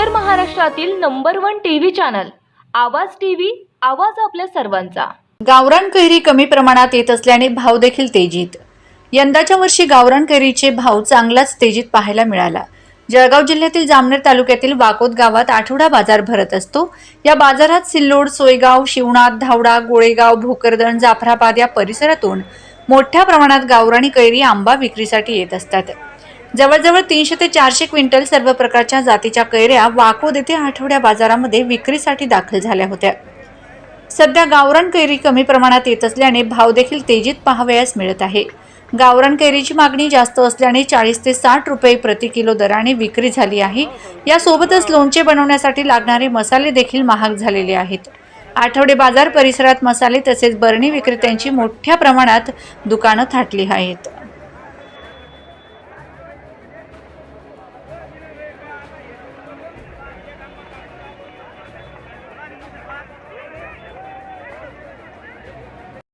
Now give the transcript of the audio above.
उत्तर महाराष्ट्रातील number one TV channel. Awaaz TV आवाज आपल्या सर्वांचा. गावरान कैरी कमी प्रमाणात येत असल्याने भाव देखील तेजीत. यंदाच्या वर्षी गावरान कैरीचे भाव चांगलाच तेजीत पाहायला मिळाला. जळगाव जिल्ह्यातील जामनेर तालुक्यातील वाकोद गावात आठवडा बाजार भरत असतो. या बाजारात सिल्लोड सोयगाव शिवणात धावडा गोळेगाव भोकरदण जाफराबाद या परिसरातून मोठ्या प्रमाणात गावरानी कैरी आंबा विक्रीसाठी येत असतात. जवळजवळ तीनशे ते चारशे क्विंटल सर्व प्रकारच्या जातीच्या कैऱ्या वाकोद येथे आठवड्या बाजारामध्ये विक्रीसाठी दाखल झाल्या होत्या. सध्या गावरान कैरी कमी प्रमाणात येत असल्याने भाव देखील तेजीत पाहावयास मिळत आहे. गावरान कैरीची मागणी जास्त असल्याने चाळीस ते साठ रुपये प्रति किलो दराने विक्री झाली आहे. यासोबतच लोणचे बनवण्यासाठी लागणारे मसाले देखील महाग झालेले आहेत. आठवडे बाजार परिसरात मसाले तसेच बरणी विक्रेत्यांची मोठ्या प्रमाणात दुकानं थाटली आहेत.